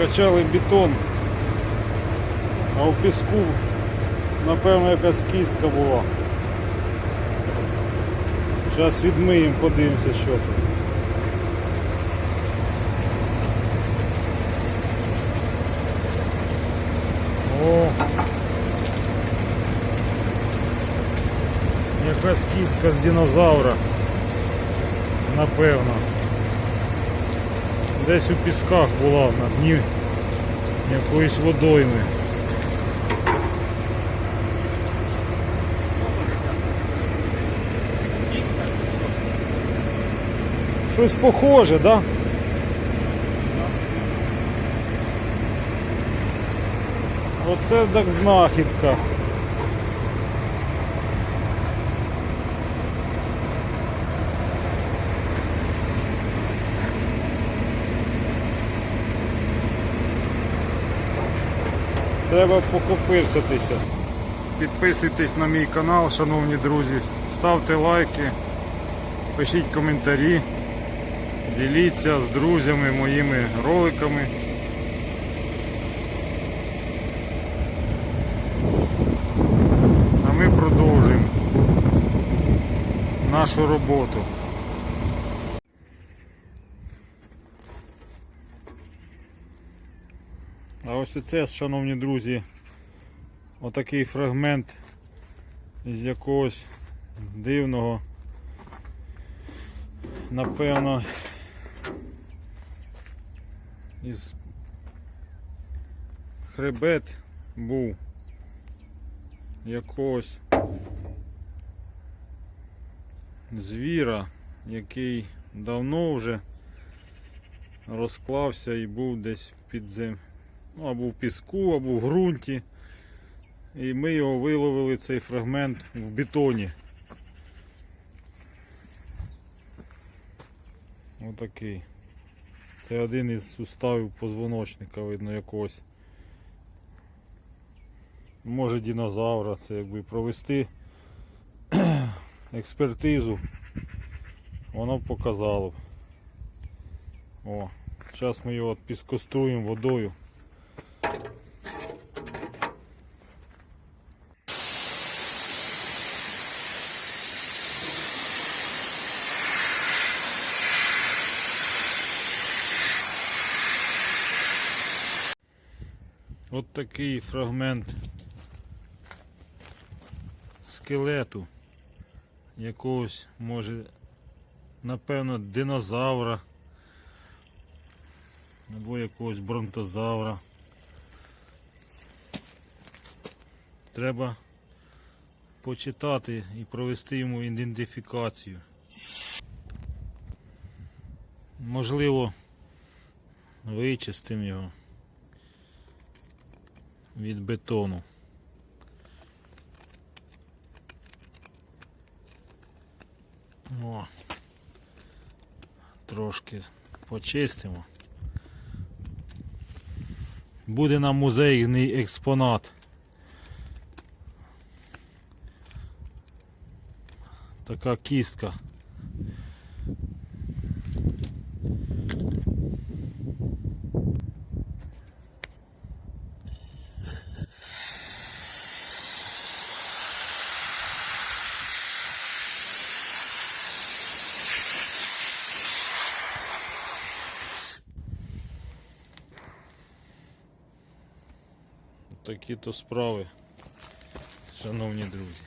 Накачали бетон, а у піску, напевно, якась кістка була. Зараз відмиємо, подивимося, що. О! Якась кістка з динозавра. Напевно. Десь у пісках була на дні якоїсь водойми. Щось похоже, так? Да? Оце так знахідка. Треба покопирсатися. Підписуйтесь на мій канал, шановні друзі. Ставте лайки, пишіть коментарі, діліться з друзями моїми роликами. А ми продовжуємо нашу роботу. А ось оце, шановні друзі, отакий фрагмент із якогось дивного, напевно, із хребет був якогось звіра, який давно вже розклався і був десь в підзем... ну, або в піску, або в ґрунті. І ми його виловили цей фрагмент в бетоні. Отакий. Це один із суставів позвоночника, видно якогось. Може динозавра, це якби провести експертизу, воно б показало. О, зараз ми його піскоструємо водою. От такий фрагмент скелету якогось, може, напевно, динозавра або якогось бронтозавра. Треба почитати і провести йому ідентифікацію. Можливо, вичистимо його від бетону. О, трошки почистимо. Буде нам музейний експонат. Така кістка. Такі то справи, шановні друзі.